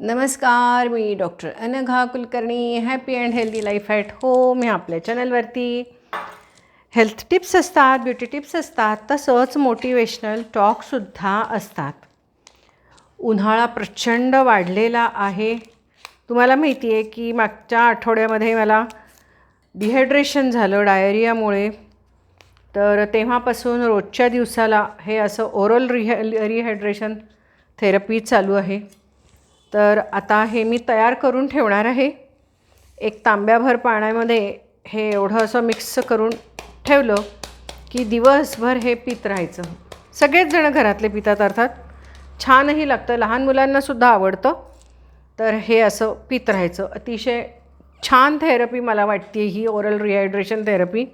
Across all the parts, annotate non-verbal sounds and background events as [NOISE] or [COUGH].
नमस्कार मी doctor Anagha Kulkarni happy and healthy life at home ह्या आपल्या चॅनलवरती हेल्थ टिप्स असतात ब्युटी टिप्स असतात तसंच मोटिवेशनल टॉकसुद्धा असतात. उन्हाळा प्रचंड वाढलेला आहे. तुम्हाला माहिती आहे की मागच्या आठवड्यामध्ये मला डिहायड्रेशन झालं डायरियामुळे तर तेव्हापासून रोजच्या दिवसाला हे असं ओरल रिहा रिहायड्रेशन थेरपी चालू आहे. तर आता हे मी तयार करून ठेवणार आहे. एक तांब्याभर पाण्यामध्ये हे एवढं असं मिक्स करून ठेवलं की दिवसभर हे पित राहायचं. सगळेच जणं घरातले पितात अर्थात. छानही लागतं. लहान मुलांनासुद्धा आवडतं. तर हे असं पित राहायचं. अतिशय छान थेरपी मला वाटते ही ओरल रिहायड्रेशन थेरपी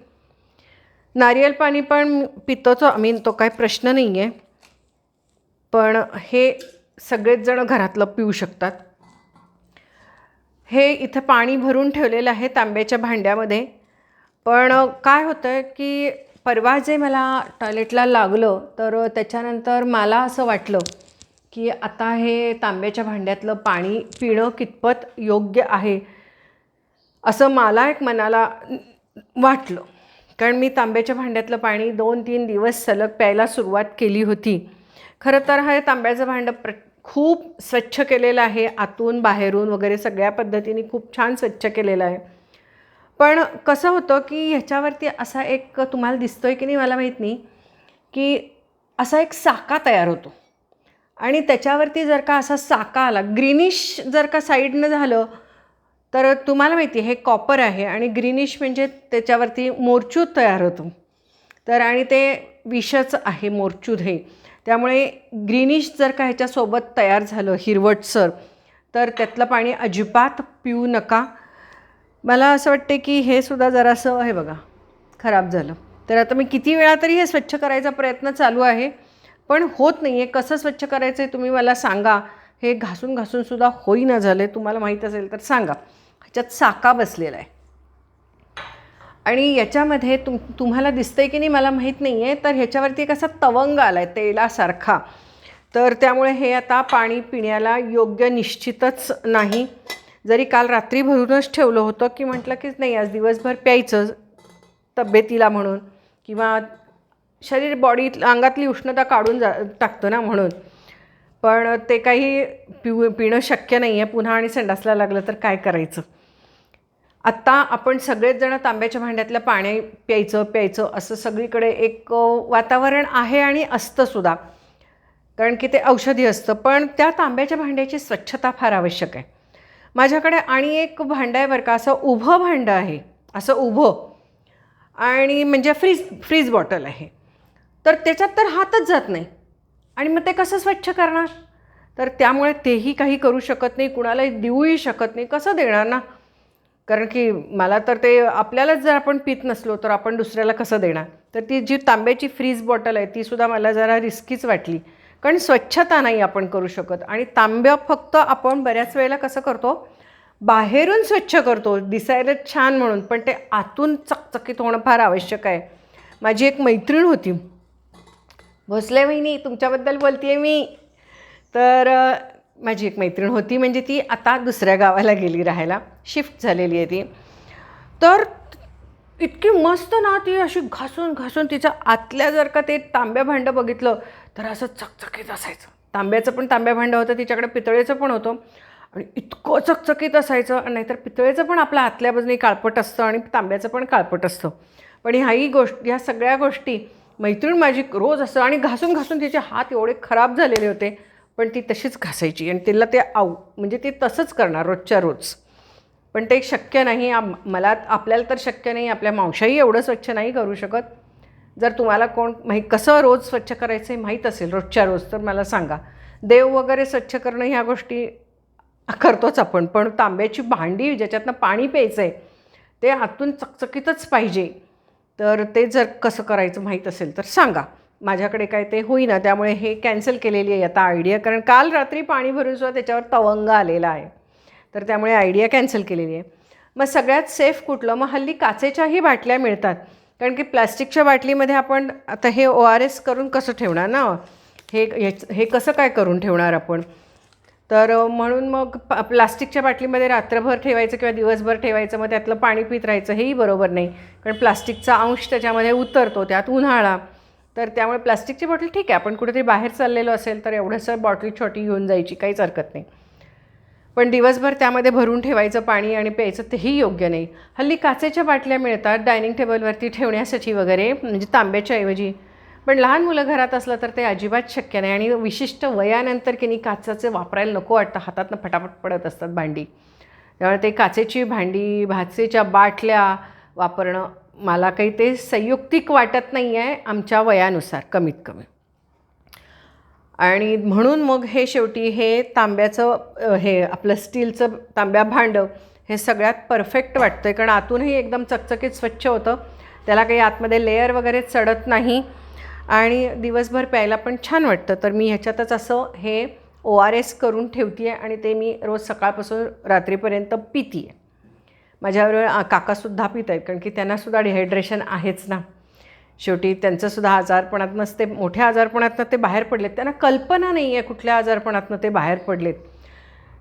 नारियल पाणी पण पितोच. आम्ही तो काय प्रश्न नाही आहे पण हे सगळेच जण घरातलं पिऊ शकतात. हे इथं पाणी भरून ठेवलेलं आहे तांब्याच्या भांड्यामध्ये. पण काय होतं आहे की परवा जे मला टॉयलेटला लागलं तर त्याच्यानंतर मला असं वाटलं की आता हे तांब्याच्या भांड्यातलं पाणी पिणं कितपत योग्य आहे असं मला एक मनाला वाटलं. कारण मी तांब्याच्या भांड्यातलं पाणी दोन तीन दिवस सलग प्यायला सुरुवात केली होती. खरं तर हे तांब्याचं भांडं प्र खूप स्वच्छ केलेलं आहे. आतून बाहेरून वगैरे सगळ्या पद्धतीने खूप छान स्वच्छ केलेलं आहे. पण कसं होतं की ह्याच्यावरती असा एक तुम्हाला दिसतो आहे की नाही मला माहीत नाही की असा एक साका तयार होतो. आणि त्याच्यावरती जर का असा साका आला ग्रीनिश जर का साईडनं झालं तर तुम्हाला माहिती आहे हे कॉपर आहे आणि ग्रीनिश म्हणजे त्याच्यावरती मोरचूद तयार होतो. तर आणि ते विषच आहे मोरचूद हे. त्यामुळे ग्रीनिश जर का ह्याच्यासोबत तयार झालं हिरवटसर तर त्यातलं पाणी अजिबात पिऊ नका. मला असं वाटते की हे सुद्धा जरासं हे बघा खराब झालं. तर आता मी किती वेळा तरी हे स्वच्छ करायचा प्रयत्न चालू आहे पण होत नाही आहे कसं स्वच्छ करायचं आहे तुम्ही मला सांगा. हे घासून घासूनसुद्धा होईना झालं आहे तुम्हाला माहीत असेल तर सांगा. ह्याच्यात साका बसलेला आहे. आणि याच्यामध्ये तुम तुम्हाला दिसतंय की नाही मला माहीत नाही आहे तर ह्याच्यावरती एक असा तवंग आला आहे तेलासारखा. तर त्यामुळे हे आता पाणी पिण्याला योग्य निश्चितच नाही. जरी काल रात्री भरूनच ठेवलं होतं की म्हटलं की नाही आज दिवसभर प्यायचं तब्येतीला म्हणून किंवा शरीर बॉडीत अंगातली उष्णता काढून जा टाकतं ना म्हणून. पण ते काही पिऊ पिणं शक्य नाही आहे पुन्हा आणि संडासला लागलं तर काय करायचं? आत्ता आपण सगळेच जण तांब्याच्या भांड्यातलं पाणी प्यायचं प्यायचं असं सगळीकडे एक वातावरण आहे आणि असतंसुद्धा कारण की ते औषधी असतं पण त्या तांब्याच्या भांड्याची स्वच्छता फार आवश्यक आहे. माझ्याकडे आणि एक भांडं आहे बरं का असं उभं भांडं आहे असं उभं. आणि म्हणजे फ्रीज फ्रीज बॉटल आहे. तर त्याच्यात तर हातच जात नाही. आणि मग ते कसं स्वच्छ करणार? तर त्यामुळे तेही काही करू शकत नाही कुणालाही देऊही शकत नाही. कसं देणार ना? कारण की मला तर ते आपल्यालाच जर आपण पित नसलो तर आपण दुसऱ्याला कसं देणार? तर ती जी तांब्याची फ्रीज बॉटल आहे तीसुद्धा मला जरा रिस्कीच वाटली. कारण स्वच्छता नाही आपण करू शकत. आणि तांब्या फक्त आपण बऱ्याच वेळेला कसं करतो? बाहेरून स्वच्छ करतो. दिसायला छान म्हणून. पण ते आतून चकचकीत होणं फार आवश्यक आहे. माझी एक मैत्रीण होती. भोसले वहिनी तुमच्याबद्दल बोलते आहे मी. तर माझी एक मैत्रीण होती म्हणजे ती आता दुसऱ्या गावाला गेली राहायला. शिफ्ट झालेली आहे ती. तर इतकी मस्त ना ती अशी घासून घासून तिच्या आतल्या जर का ते तांब्या भांडं बघितलं तर असं चकचकीत असायचं. तांब्याचं पण तांब्या भांडं होतं तिच्याकडे पितळेचं पण होतं. आणि इतकं चकचकीत असायचं आणि नाहीतर पितळेचं पण आपल्या आतल्या बाजूने काळपट असतं आणि तांब्याचं पण काळपट असतं. पण ह्याही गोष्ट ह्या सगळ्या गोष्टी मैत्रीण माझी रोज असं आणि घासून घासून तिचे हात एवढे खराब झालेले होते पण ती तशीच घासायची आणि तिला ते आव म्हणजे ती तसंच करणार रोजच्या रोज. पण ते शक्य नाही मला आपल्याला तर शक्य नाही आपल्या मावशाही एवढं स्वच्छ नाही करू शकत. जर तुम्हाला कोण माहीत कसं रोज स्वच्छ करायचं हे माहीत असेल रोजच्या रोज तर मला सांगा. देव वगैरे स्वच्छ करणं ह्या गोष्टी करतोच आपण पण तांब्याची भांडी ज्याच्यातनं पाणी प्यायचं आहे ते आतून चकचकीतच पाहिजे. तर ते जर कसं करायचं माहीत असेल तर सांगा. माझ्याकडे काय ते होईना त्यामुळे हे कॅन्सल केलेली आहे आता आयडिया कारण काल रात्री पाणी भरून सुद्धा त्याच्यावर तवंग आलेला आहे. तर त्यामुळे आयडिया कॅन्सल केलेली आहे. मग सगळ्यात सेफ कुठलं? मग हल्ली काचेच्याही बाटल्या मिळतात. कारण की प्लॅस्टिकच्या बाटलीमध्ये आपण आता हे ओ आर एस करून कसं ठेवणार ना? हे हे कसं काय करून ठेवणार आपण? तर म्हणून मग प्लास्टिकच्या बाटलीमध्ये रात्रभर ठेवायचं किंवा दिवसभर ठेवायचं मग त्यातलं पाणी पित राहायचं हेही बरोबर नाही. कारण प्लास्टिकचा अंश त्याच्यामध्ये उतरतो त्यात उन्हाळा. तर त्यामुळे प्लास्टिकची बॉटल ठीक आहे आपण कुठेतरी बाहेर चाललेलो असेल तर एवढंसं बॉटल छोटी घेऊन जायची काहीच हरकत नाही. पण दिवसभर त्यामध्ये भरून ठेवायचं पाणी आणि प्यायचं तेही योग्य नाही. हल्ली काचेच्या बाटल्या मिळतात डायनिंग टेबलवरती ठेवण्यासाठी वगैरे म्हणजे तांब्याच्या ऐवजी. पण लहान मुलं घरात असलं तर ते अजिबात शक्य नाही आणि विशिष्ट वयानंतर की नाही काचाचं वापरायला नको वाटतं हातातनं फटाफट पडत असतात भांडी. त्यामुळे ते काचेची भांडी भाचेच्या बाटल्या वापरणं मला काही ते संयुक्तिक वाटत नाही आहे आमच्या वयानुसार कमीत कमी. आणि म्हणून मग हे शेवटी हे तांब्याचं हे आपलं स्टीलचं तांब्या भांडं हे सगळ्यात परफेक्ट वाटतं आहे कारण आतूनही एकदम चकचकीत स्वच्छ होतं. त्याला काही आतमध्ये लेअर वगैरे चढत नाही. आणि दिवसभर प्यायला पण छान वाटतं. तर मी ह्याच्यातच असं हे ओ आर एस करून ठेवते आहे आणि ते मी रोज सकाळपासून रात्रीपर्यंत पिते आहे माझ्याबरोबर काकासुद्धा पित आहेत कारण की त्यांनासुद्धा डिहायड्रेशन आहेच ना. शेवटी त्यांचंसुद्धा आजारपणातनंच ते मोठ्या आजारपणातनं ते बाहेर पडलेत. त्यांना कल्पना नाही आहे कुठल्या आजारपणातनं ते बाहेर पडलेत.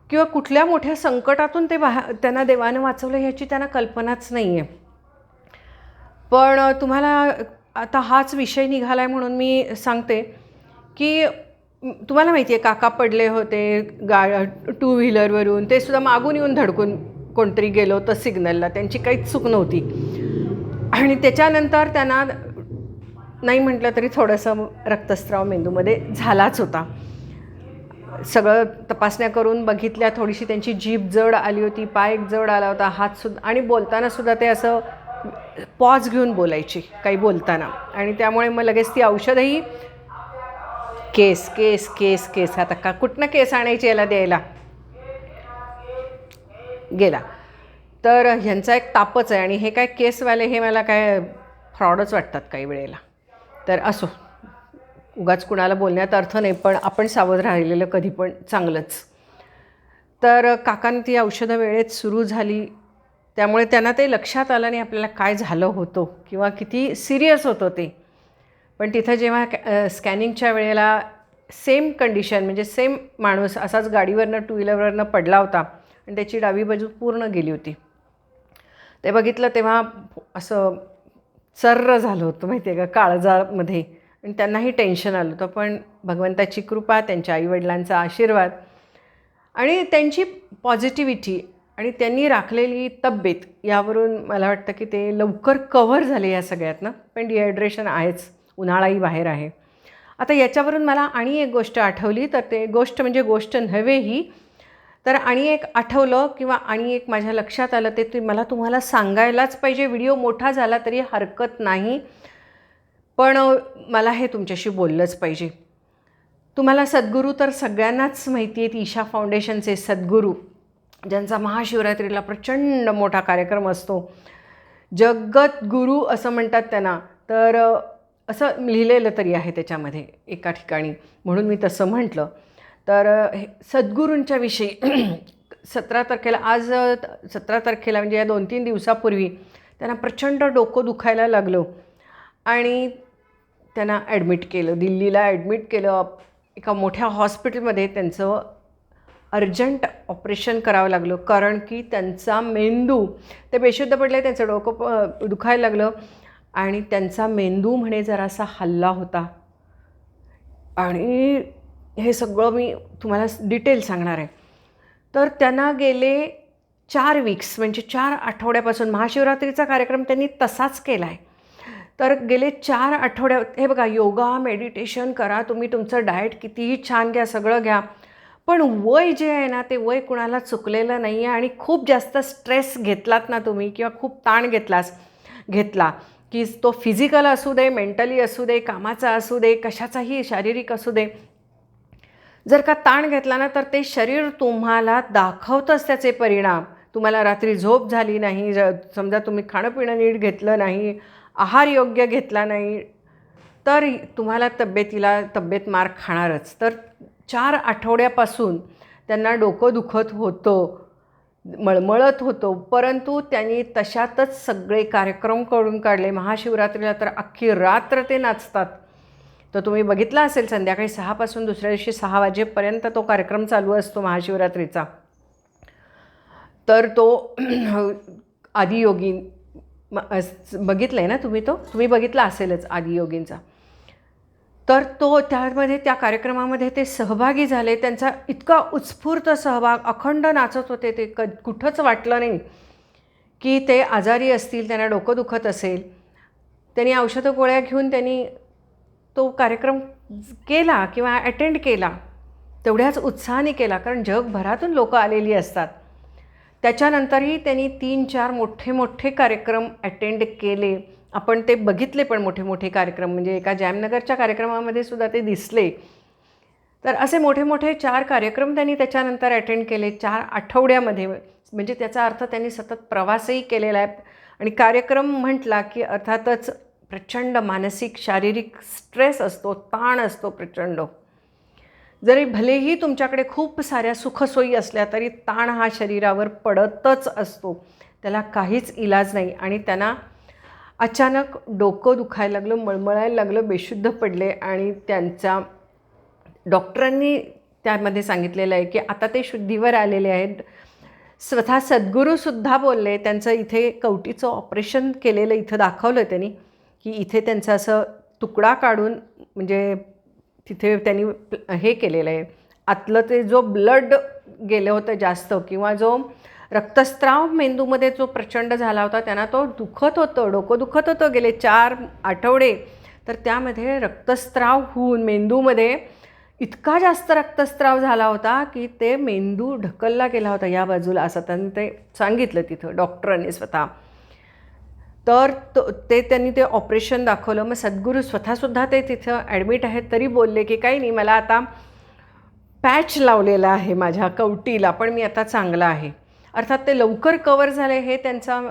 किंवा कुठल्या मोठ्या संकटातून ते बाहेर त्यांना देवानं वाचवलं ह्याची त्यांना कल्पनाच नाही आहे पण तुम्हाला आता हाच विषय निघाला आहे म्हणून मी सांगते की तुम्हाला माहिती आहे काका पडले होते गा टू व्हीलरवरून ते सुद्धा मागून येऊन धडकून कोणतरी गेलं होतं सिग्नलला त्यांची काहीच चूक नव्हती. आणि त्याच्यानंतर त्यांना नाही म्हटलं तरी थोडंसं रक्तस्राव मेंदूमध्ये झालाच होता. सगळं तपासण्या करून बघितल्या थोडीशी त्यांची जीभ जड आली होती पाय एक जड आला होता हातसुद्धा आणि बोलताना सुद्धा ते असं पॉज घेऊन बोलायची काही बोलताना. आणि त्यामुळे मग लगेच ती औषधही केस केस केस केस आता का कुठनं केस आणायची याला द्यायला? गेला. तर ह्यांचा एक तापच आहे आणि हे काय केसवाले हे मला काय फ्रॉडच वाटतात काही वेळेला. तर असो उगाच कुणाला बोलण्यात अर्थ नाही पण आपण सावध राहिलेलं कधी पण चांगलंच. तर काकांनी ती औषधं वेळेत सुरू झाली. त्यामुळे त्यांना ते लक्षात आलं नाही आपल्याला काय झालं होतं किंवा किती सिरियस होतं ते. पण तिथं जेव्हा कॅ- स्कॅनिंगच्या वेळेला सेम कंडिशन म्हणजे सेम माणूस असाच गाडीवरनं टू व्हीलरवरनं पडला होता. आणि त्याची डावी बाजू पूर्ण गेली होती. ते बघितलं तेव्हा असं सर्र झालं होतं माहिती आहे का काळजामध्ये. आणि त्यांनाही टेन्शन आलं होतं. पण भगवंताची कृपा त्यांच्या आईवडिलांचा आशीर्वाद आणि त्यांची पॉझिटिव्हिटी आणि त्यांनी राखलेली तब्येत यावरून मला वाटतं की ते लवकर कव्हर झाले या सगळ्यातनं. पण डिहायड्रेशन आहेच. उन्हाळाही बाहेर आहे. आता याच्यावरून मला आणि एक गोष्ट आठवली. तर ते गोष्ट म्हणजे गोष्ट नव्हे ही तर आणि एक आठवलं किंवा आणि एक माझ्या लक्षात आलं ते तुम्ही मला तुम्हाला सांगायलाच पाहिजे. व्हिडिओ मोठा झाला तरी हरकत नाही. पण मला हे तुमच्याशी बोललंच पाहिजे. तुम्हाला सद्गुरू तर सगळ्यांनाच माहिती आहेत. ईशा फाउंडेशनचे सद्गुरू ज्यांचा महाशिवरात्रीला प्रचंड मोठा कार्यक्रम असतो. जगत गुरु असं म्हणतात त्यांना. तर असं लिहिलेलं तरी आहे त्याच्यामध्ये एका ठिकाणी. म्हणून मी तसं म्हटलं. तर हे सद्गुरूंच्या विषयी [CLEARS THROAT] सतरा तारखेला आज सतरा तारखेला म्हणजे या दोन तीन दिवसापूर्वी त्यांना प्रचंड डोकं दुखायला लागलं. आणि त्यांना ॲडमिट केलं दिल्लीला ॲडमिट केलं. एका मोठ्या हॉस्पिटलमध्ये त्यांचं अर्जंट ऑपरेशन करावं लागलं. कारण की त्यांचा मेंदू ते बेशुद्ध पडले त्यांचं डोकं प- दुखायला लागलं. आणि त्यांचा मेंदू म्हणे जरासा हल्ला होता. आणि हे सगळं मी तुम्हाला डिटेल सांगणार आहे. तर त्यांना गेले चार वीक्स म्हणजे चार आठवड्यापासून महाशिवरात्रीचा कार्यक्रम त्यांनी तसाच केला आहे तर गेले चार आठवड्या हे बघा योगा मेडिटेशन करा तुम्ही तुमचं डाएट कितीही छान घ्या सगळं घ्या. पण वय जे आहे ना ते वय कुणाला चुकलेलं नाही आहे आणि खूप जास्त स्ट्रेस घेतलात ना तुम्ही किंवा खूप ताण घेतलास घेतला की तो फिजिकल असू दे मेंटली असू दे कामाचा असू दे कशाचाही शारीरिक असू दे जर का ताण घेतला ना तर ते शरीर तुम्हाला दाखवतंच त्याचे परिणाम. तुम्हाला रात्री झोप झाली नाही समजा तुम्ही खाणं पिणं नीट घेतलं नाही आहार योग्य घेतला नाही तर तुम्हाला तब्येतीला तब्येत मार खाणारच. तर चार आठवड्यापासून त्यांना डोकं दुखत होतं मळमळत होतो परंतु त्यांनी तशातच सगळे कार्यक्रम करून काढले. महाशिवरात्रीला तर अख्खी रात्र ते नाचतात. तर तुम्ही बघितला असेल संध्याकाळी सहापासून दुसऱ्या दिवशी सहा वाजेपर्यंत तो कार्यक्रम चालू असतो महाशिवरात्रीचा. तर तो [CLEARS THROAT] आदियोगी बघितलं आहे ना तुम्ही तो? तुम्ही बघितला असेलच आदियोगींचा. तर तो त्यामध्ये त्या कार्यक्रमामध्ये ते सहभागी झाले. त्यांचा इतका उत्स्फूर्त सहभाग अखंड नाचत होते ते. क कुठंच वाटलं नाही की ते आजारी असतील त्यांना डोकं दुखत असेल. त्यांनी औषधं गोळ्या घेऊन त्यांनी तो कार्यक्रम केला किंवा अटेंड केला तेवढ्याच उत्साहाने केला कारण जगभरातून लोकं आलेली असतात. त्याच्यानंतरही त्यांनी तीन चार मोठे मोठे कार्यक्रम अटेंड केले. आपण ते बघितले पण मोठे मोठे कार्यक्रम म्हणजे एका जामनगरच्या कार्यक्रमामध्ये सुद्धा ते दिसले. तर असे मोठे मोठे चार कार्यक्रम त्यांनी त्याच्यानंतर अटेंड केले चार आठवड्यामध्ये. म्हणजे त्याचा अर्थ त्यांनी सतत प्रवासही केलेला आहे. आणि कार्यक्रम म्हटला की अर्थातच प्रचंड मानसिक शारीरिक स्ट्रेस असतो ताण असतो प्रचंड. जरी भलेही तुमच्याकडे खूप साऱ्या सुखसोयी असल्या तरी ताण हा शरीरावर पडतच असतो. त्याला काहीच इलाज नाही आणि त्यांना अचानक डोकं दुखायला लागलं मळमळायला लागलं बेशुद्ध पडले आणि त्यांचा डॉक्टरांनी त्यामध्ये सांगितलेलं आहे की आता ते शुद्धीवर आलेले आहेत. स्वतः सद्गुरूसुद्धा बोलले त्यांचं इथे कवटीचं ऑपरेशन केलेलं इथं दाखवलं त्यांनी. की इथे त्यांचं असं तुकडा काढून म्हणजे तिथे त्यांनी हे केलेलं आहे. आतलं ते जो ब्लड गेलं होतं जास्त किंवा जो रक्तस्त्राव मेंदूमध्ये जो प्रचंड झाला होता त्यांना तो दुखत होतं डोकं दुखत होतं गेले चार आठवडे तर त्यामध्ये रक्तस्त्राव होऊन मेंदूमध्ये इतका जास्त रक्तस्त्राव झाला होता की ते मेंदू ढकलला गेला होता या बाजूला असं त्यांनी ते सांगितलं तिथं डॉक्टरांनी स्वतः. तर तो ते त्यांनी ते ऑपरेशन दाखवलं. मग सद्गुरू स्वतःसुद्धा ते तिथं ॲडमिट आहेत तरी बोलले की काही नाही मला आता पॅच लावलेला आहे माझ्या कवटीला पण मी आता चांगला आहे. अर्थात ते लवकर कवर झाले हे त्यांचा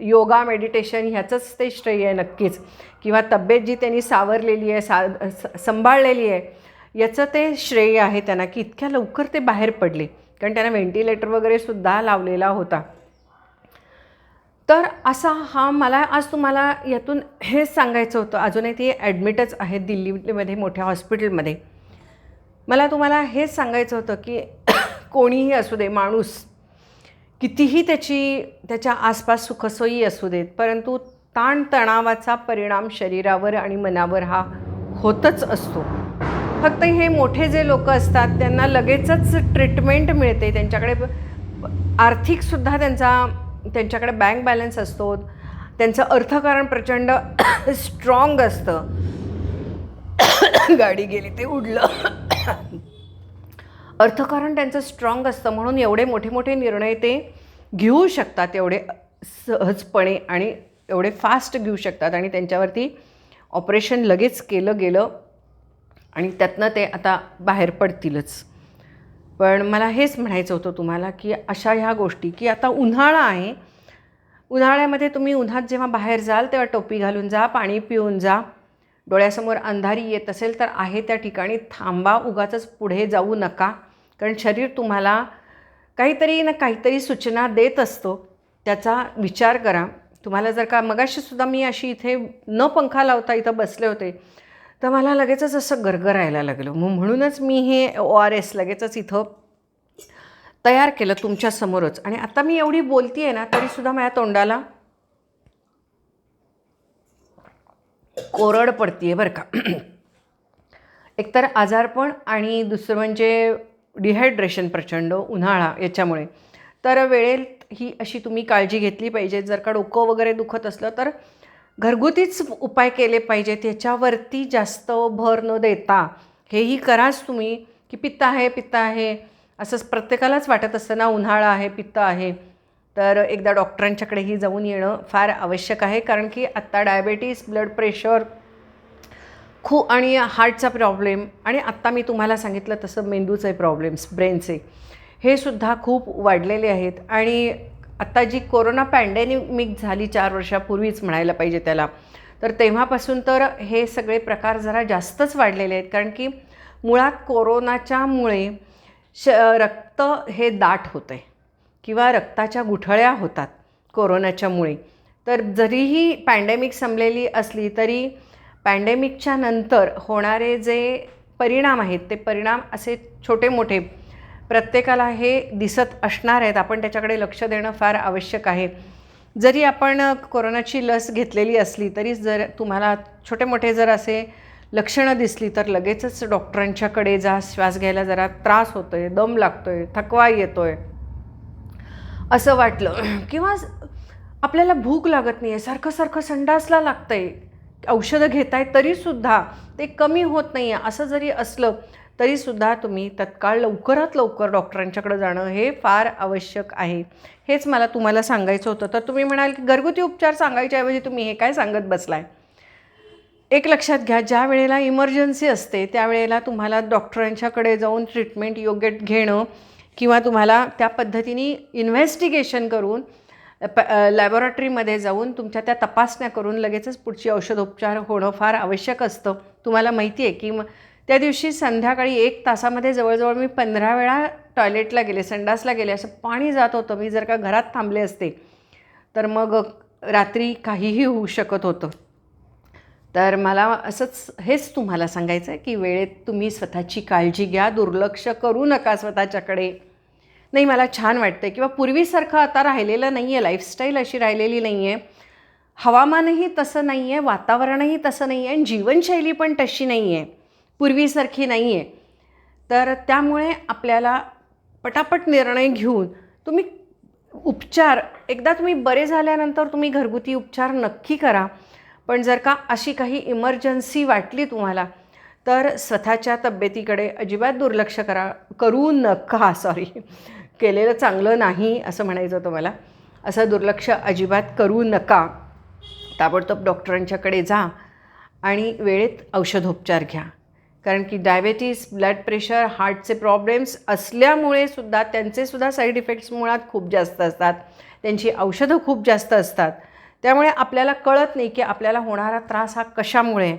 योगा मेडिटेशन ह्याचंच ते श्रेय आहे नक्कीच. किंवा तब्येत जी त्यांनी सावरलेली आहे सा सांभाळलेली आहे याचं ते श्रेय आहे त्यांना की इतक्या लवकर ते बाहेर पडले. कारण त्यांना व्हेंटिलेटर वगैरेसुद्धा लावलेला होता. तर असा हा मला आज तुम्हाला यातून हेच सांगायचं होतं. अजूनही ती ॲडमिटच आहेत दिल्लीमध्ये मोठ्या हॉस्पिटलमध्ये मला तुम्हाला हेच सांगायचं होतं की [COUGHS] कोणीही असू दे माणूस कितीही त्याची त्याच्या आसपास सुखसोयी असू देत परंतु ताणतणावाचा परिणाम शरीरावर आणि मनावर हा होतच असतो. फक्त हे मोठे जे लोक असतात त्यांना लगेचच ट्रीटमेंट मिळते. त्यांच्याकडे आर्थिकसुद्धा त्यांचा त्यांच्याकडे बँक बॅलन्स असतो. त्यांचं अर्थकारण प्रचंड [COUGHS] स्ट्रॉंग असतं. [COUGHS] गाडी गेली ते उडलं. [COUGHS] अर्थकारण त्यांचं स्ट्रॉंग असतं म्हणून एवढे मोठे मोठे निर्णय ते घेऊ शकतात एवढे सहजपणे आणि एवढे फास्ट घेऊ शकतात आणि त्यांच्यावरती ऑपरेशन लगेच केलं गेलं आणि त्यातनं ते आता बाहेर पडतीलच. पण मला हेच म्हणायचं होतं तुम्हाला की अशा ह्या गोष्टी की आता उन्हाळा आहे उन्हाळ्यामध्ये तुम्ही उन्हात जेव्हा बाहेर जाल तेव्हा टोपी घालून जा पाणी पिऊन जा. डोळ्यासमोर अंधारी येत असेल तर आहे त्या ठिकाणी थांबा उगाच पुढे जाऊ नका. कारण शरीर तुम्हाला काहीतरी ना काहीतरी सूचना देत असतो. त्याचा विचार करा. तुम्हाला जर का मगाशीसुद्धा मी अशी इथे न पंखा लावता इथं बसले होते. तर मला लगेचच असं गरगरायला लागलं. मग म्हणूनच मी हे ओ आर एस लगेचच इथं तयार केलं तुमच्यासमोरच आणि आता मी एवढी बोलती आहे ना तरीसुद्धा माझ्या तोंडाला कोरड पडती आहे बरं का. [CLEARS THROAT] एकतर आजारपण आणि दुसरं म्हणजे डिहायड्रेशन प्रचंड उन्हाळा याच्यामुळे. तर वेळेत ही अशी तुम्ही काळजी घेतली पाहिजे. जर का डोकं वगैरे दुखत असलं तर घरगुतीच उपाय केले पाहिजेत याच्यावरती जास्त भर न देता. हेही कराच तुम्ही की पित्त आहे पित्त आहे असंच प्रत्येकालाच वाटत असतं ना उन्हाळा आहे पित्त आहे. तर एकदा डॉक्टरांच्याकडेही जाऊन येणं फार आवश्यक आहे कारण की आत्ता डायबेटीस ब्लड प्रेशर खूप आणि हार्टचा प्रॉब्लेम आणि आत्ता मी तुम्हाला सांगितलं तसं मेंदूचे प्रॉब्लेम्स ब्रेनचे हे सुद्धा खूप वाढलेले आहेत. आणि आत्ता जी कोरोना पॅन्डेमिक झाली चार वर्षापूर्वीच म्हणायला पाहिजे त्याला तर तेव्हापासून तर हे सगळे प्रकार जरा जास्तच वाढलेले आहेत. कारण की मुळात कोरोनाच्यामुळे श रक्त हे दाट होतं आहे किंवा रक्ताच्या गुठळ्या होतात कोरोनाच्यामुळे. तर जरीही पॅन्डेमिक संपलेली असली तरी पॅन्डेमिकच्या नंतर होणारे जे परिणाम आहेत ते परिणाम असे छोटे मोठे प्रत्येकाला हे दिसत असणार आहेत. आपण त्याच्याकडे लक्ष देणं फार आवश्यक आहे. जरी आपण कोरोनाची लस घेतलेली असली तरी जर तुम्हाला छोटे मोठे जर असे लक्षणं दिसली तर लगेचच डॉक्टरांच्याकडे जा. श्वास घ्यायला जरा त्रास होतो आहे दम लागतो आहे थकवा येतो आहे असं वाटलं. किंवा आपल्याला भूक लागत नाही आहे सारखं सारखं संडासला लागतं आहे औषधं घेत आहे तरीसुद्धा ते कमी होत नाही आहे असं जरी असलं तरीसुद्धा तुम्ही तत्काळ लवकरात लवकर डॉक्टरांच्याकडे जाणं हे फार आवश्यक आहे. हेच मला तुम्हाला सांगायचं होतं. तर तुम्ही म्हणाल की घरगुती उपचार सांगायच्याऐवजी तुम्ही हे काय सांगत बसलाय? एक लक्षात घ्या ज्या वेळेला इमर्जन्सी असते त्यावेळेला तुम्हाला डॉक्टरांच्याकडे जाऊन ट्रीटमेंट योग्य घेणं किंवा तुम्हाला त्या पद्धतीने इन्व्हेस्टिगेशन करून प लॅबॉरेटरीमध्ये जाऊन तुमच्या त्या तपासण्या करून लगेचच पुढची औषधोपचार होणं फार आवश्यक असतं. तुम्हाला माहिती आहे की त्या दिवशी संध्याकाळी एक तासामध्ये जवळजवळ मी पंधरा वेळा टॉयलेटला गेले संडासला गेले असं पाणी जात होतं. मी जर का घरात थांबले असते तर मग रात्री काहीही होऊ शकत होतं. तर मला असंच हेच तुम्हाला सांगायचं आहे की वेळेत तुम्ही स्वतःची काळजी घ्या दुर्लक्ष करू नका स्वतःच्याकडे. नाही मला छान वाटतं किंवा पूर्वीसारखं आता राहिलेलं नाही आहे लाईफस्टाईल अशी राहिलेली नाही आहे हवामानही तसं नाही आहे वातावरणही तसं नाही आहे आणि जीवनशैली पण तशी नाही आहे पूर्वीसारखी नाही आहे तर त्यामुळे आपल्याला पटापट निर्णय घेऊन तुम्ही उपचार एकदा तुम्ही बरे झाल्यानंतर तुम्ही घरगुती उपचार नक्की करा. पण जर का अशी काही इमर्जन्सी वाटली तुम्हाला तर स्वतःच्या तब्येतीकडे अजिबात दुर्लक्ष करा करू नका सॉरी केलेलं चांगलं नाही असं म्हणायचं होतं मला. असं दुर्लक्ष अजिबात करू नका. ताबडतोब डॉक्टरांच्याकडे जा आणि वेळेत औषधोपचार घ्या. कारण की डायबेटीस ब्लड प्रेशर हार्टचे प्रॉब्लेम्स असल्यामुळे सुद्धा त्यांचे सुद्धा साईड इफेक्ट्स मुळात खूप जास्त असतात. त्यांची औषधं खूप जास्त असतात. त्यामुळे आपल्याला कळत नाही की आपल्याला होणारा त्रास हा कशामुळे.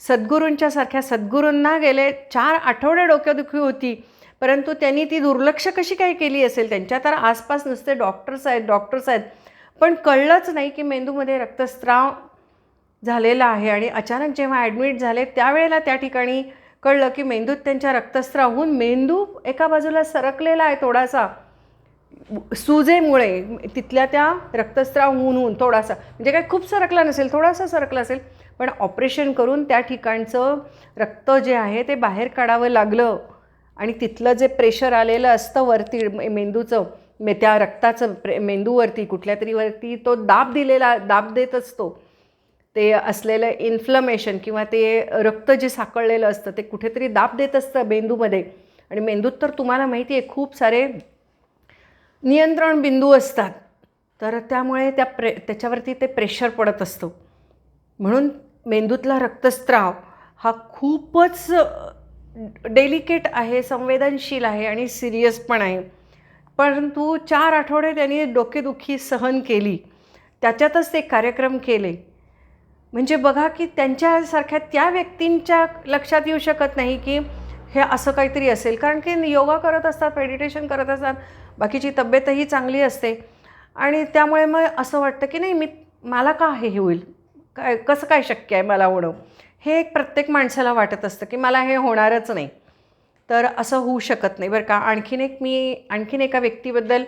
सद्गुरूंच्यासारख्या सद्गुरूंना गेले चार आठवडे डोक्यादुखी होती परंतु त्यांनी ती दुर्लक्ष कशी काय केली असेल? त्यांच्या तर आसपास नुसते डॉक्टर्स आहेत डॉक्टर्स आहेत. पण कळलंच नाही की मेंदूमध्ये रक्तस्राव झालेला आहे आणि अचानक जेव्हा ॲडमिट झाले त्यावेळेला त्या ठिकाणी कळलं की मेंदूत त्यांच्या रक्तस्राव होऊन मेंदू एका बाजूला सरकलेला आहे थोडासा. सुजेमुळे तिथल्या त्या रक्तस्राव होऊन होऊन थोडासा म्हणजे काय खूप सरकला नसेल थोडासा सरकला असेल पण ऑपरेशन करून त्या ठिकाणचं रक्त जे आहे ते बाहेर काढावं लागलं. आणि तिथलं जे प्रेशर आलेलं असतं वरती मेंदूचं मे त्या रक्ताचं प्रे मेंदूवरती कुठल्या तरी वरती तो दाब दिलेला दाब देत असतो. ते असलेलं इन्फ्लमेशन किंवा ते रक्त जे साकळलेलं असतं ते कुठेतरी दाब देत असतं मेंदूमध्ये. आणि मेंदूत तर तुम्हाला माहिती आहे खूप सारे नियंत्रण बिंदू असतात. तर त्यामुळे त्या प्रे त्याच्यावरती ते प्रेशर पडत असतं. म्हणून मेंदूतला रक्तस्त्राव हा खूपच डेलिकेट आहे संवेदनशील आहे आणि सिरियस पण आहे. परंतु चार आठवडे त्यांनी डोकेदुखी सहन केली. त्याच्यातच ते कार्यक्रम केले. म्हणजे बघा की त्यांच्यासारख्या त्या व्यक्तींच्या लक्षात येऊ शकत नाही की हे असं काहीतरी असेल. कारण की योगा करत असतात मेडिटेशन करत असतात बाकीची तब्येतही चांगली असते. आणि त्यामुळे मग असं वाटतं की नाही मी मला का हे होईल? काय कसं काय शक्य आहे मला होणं? हे एक प्रत्येक माणसाला वाटत असतं की मला हे होणारच नाही. तर असं होऊ शकत नाही बरं का. आणखीन एक मी आणखीन एका व्यक्तीबद्दल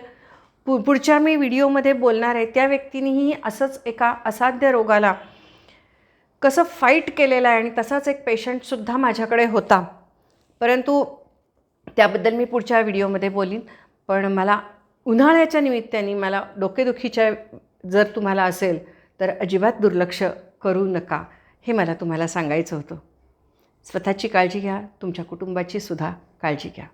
पु पुढच्या मी व्हिडिओमध्ये बोलणार आहे. त्या व्यक्तीनेही असंच एका असाध्य रोगाला कसं फाईट केलेलं आहे आणि तसाच एक पेशंटसुद्धा माझ्याकडे होता. परंतु त्याबद्दल मी पुढच्या व्हिडिओमध्ये बोलीन. पण मला उन्हाळ्याच्या निमित्ताने मला डोकेदुखीच्या जर तुम्हाला असेल तर अजिबात दुर्लक्ष करू नका हे मला तुम्हाला सांगायचं होतं. स्वतःची काळजी घ्या तुमच्या कुटुंबाची सुद्धा काळजी घ्या.